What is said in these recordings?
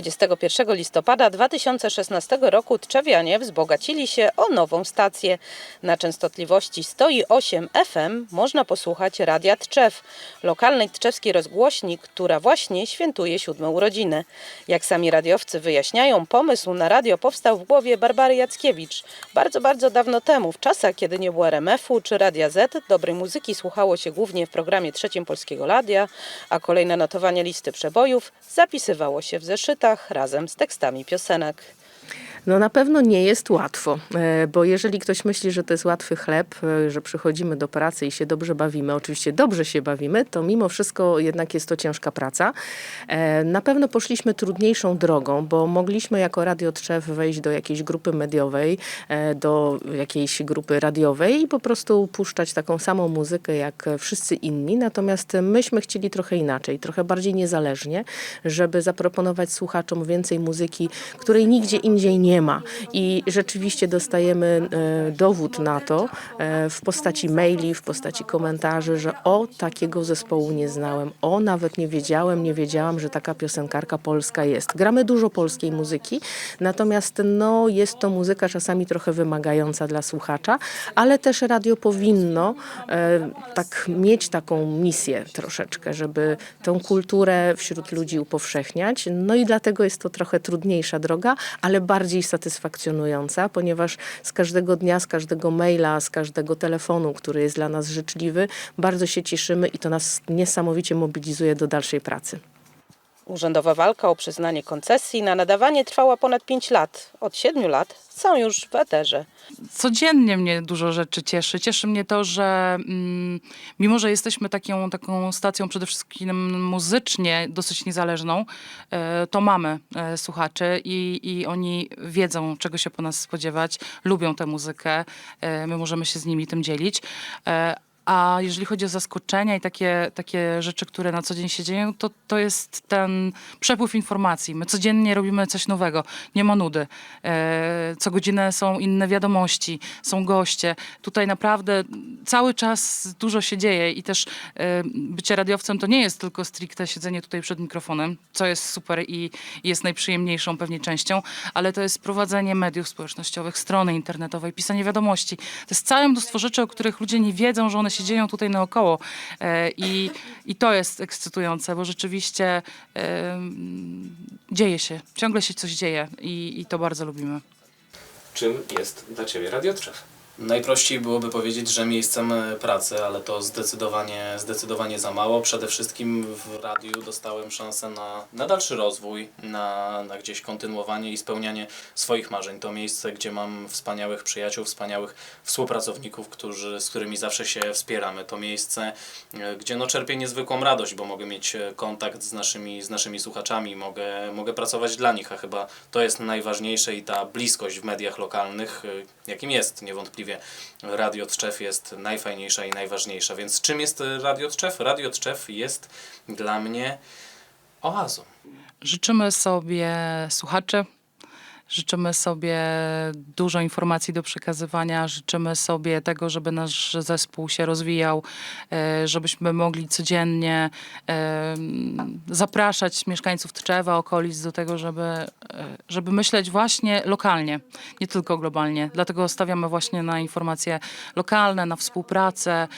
21 listopada 2016 roku Tczewianie wzbogacili się o nową stację. Na częstotliwości 108 FM można posłuchać Radia Tczew, lokalnej tczewskiej rozgłośni, która właśnie świętuje siódme urodziny. Jak sami radiowcy wyjaśniają, pomysł na radio powstał w głowie Barbary Jackiewicz. Bardzo, bardzo dawno temu, w czasach, kiedy nie było RMF-u czy Radia Z, dobrej muzyki słuchało się głównie w programie trzecim Polskiego Radia, a kolejne notowanie listy przebojów zapisywało się w zeszytach razem z tekstami piosenek. No na pewno nie jest łatwo, e, bo jeżeli ktoś myśli, że to jest łatwy chleb, e, że przychodzimy do pracy i się dobrze bawimy, oczywiście dobrze się bawimy, to mimo wszystko jednak jest to ciężka praca. E, Na pewno poszliśmy trudniejszą drogą, bo mogliśmy jako Radio Trzew wejść do jakiejś grupy mediowej, do jakiejś grupy radiowej i po prostu puszczać taką samą muzykę jak wszyscy inni. Natomiast myśmy chcieli trochę inaczej, trochę bardziej niezależnie, żeby zaproponować słuchaczom więcej muzyki, której nigdzie indziej nie ma. I rzeczywiście dostajemy e, dowód na to e, w postaci maili, w postaci komentarzy, że o takiego zespołu nie znałem, o nawet nie wiedziałem, nie wiedziałam, że taka piosenkarka polska jest. Gramy dużo polskiej muzyki, natomiast no, jest to muzyka czasami trochę wymagająca dla słuchacza, ale też radio powinno e, tak mieć taką misję troszeczkę, żeby tą kulturę wśród ludzi upowszechniać. No i dlatego jest to trochę trudniejsza droga, ale bardziej satysfakcjonująca, ponieważ z każdego dnia, z każdego maila, z każdego telefonu, który jest dla nas życzliwy, bardzo się cieszymy i to nas niesamowicie mobilizuje do dalszej pracy. Urzędowa walka o przyznanie koncesji na nadawanie trwała ponad 5 lat. Od 7 lat są już w eterze. codziennie mnie dużo rzeczy cieszy. Cieszy mnie to, że mm, mimo, że jesteśmy taką, taką stacją przede wszystkim muzycznie dosyć niezależną, e, to mamy e, słuchaczy i, i oni wiedzą, czego się po nas spodziewać, lubią tę muzykę, e, my możemy się z nimi tym dzielić. A jeżeli chodzi o zaskoczenia i takie, takie rzeczy, które na co dzień się dzieją, to, to jest ten przepływ informacji. My codziennie robimy coś nowego, nie ma nudy. E, co godzinę są inne wiadomości, są goście. Tutaj naprawdę cały czas dużo się dzieje i też e, bycie radiowcem to nie jest tylko stricte siedzenie tutaj przed mikrofonem, co jest super i jest najprzyjemniejszą pewnie częścią, ale to jest prowadzenie mediów społecznościowych, strony internetowej, pisanie wiadomości. To jest całe mnóstwo rzeczy, o których ludzie nie wiedzą, że one się dzieją tutaj naokoło. E, I, I to jest ekscytujące, bo rzeczywiście e, mm, dzieje się, ciągle się coś dzieje i, i to bardzo lubimy. Czym jest dla Ciebie Radio Trzew? Najprościej byłoby powiedzieć, że miejscem e, pracy, ale to zdecydowanie, zdecydowanie za mało. Przede wszystkim w radiu dostałem szansę na, na dalszy rozwój, na, na gdzieś kontynuowanie i spełnianie swoich marzeń. To miejsce, gdzie mam wspaniałych przyjaciół, wspaniałych współpracowników, którzy, z którymi zawsze się wspieramy. To miejsce, e, gdzie no, czerpię niezwykłą radość, bo mogę mieć e, kontakt z naszymi, z naszymi słuchaczami, mogę, mogę pracować dla nich, a chyba to jest najważniejsze i ta bliskość w mediach lokalnych, jakim jest niewątpliwie Radio Tczew jest najfajniejsza i najważniejsza. Więc czym jest Radio Tczew? Radio Tczew jest dla mnie oazą. Życzymy sobie słuchaczy, życzymy sobie dużo informacji do przekazywania, życzymy sobie tego, żeby nasz zespół się rozwijał, e, żebyśmy mogli codziennie e, zapraszać mieszkańców Tczewa, okolic do tego, żeby, e, żeby myśleć właśnie lokalnie, nie tylko globalnie. Dlatego stawiamy właśnie na informacje lokalne, na współpracę.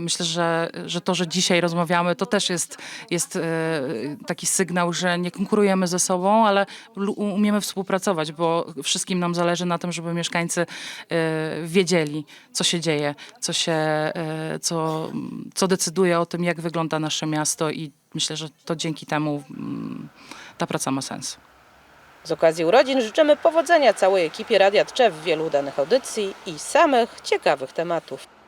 Myślę, że, że to, że dzisiaj rozmawiamy, to też jest, jest taki sygnał, że nie konkurujemy ze sobą, ale umiemy współpracować, bo wszystkim nam zależy na tym, żeby mieszkańcy e, wiedzieli, co się dzieje, co, się, e, co, co decyduje o tym, jak wygląda nasze miasto i myślę, że to dzięki temu mm, ta praca ma sens. Z okazji urodzin życzymy powodzenia całej ekipie Radia Tczew w wielu udanych audycji i samych ciekawych tematów.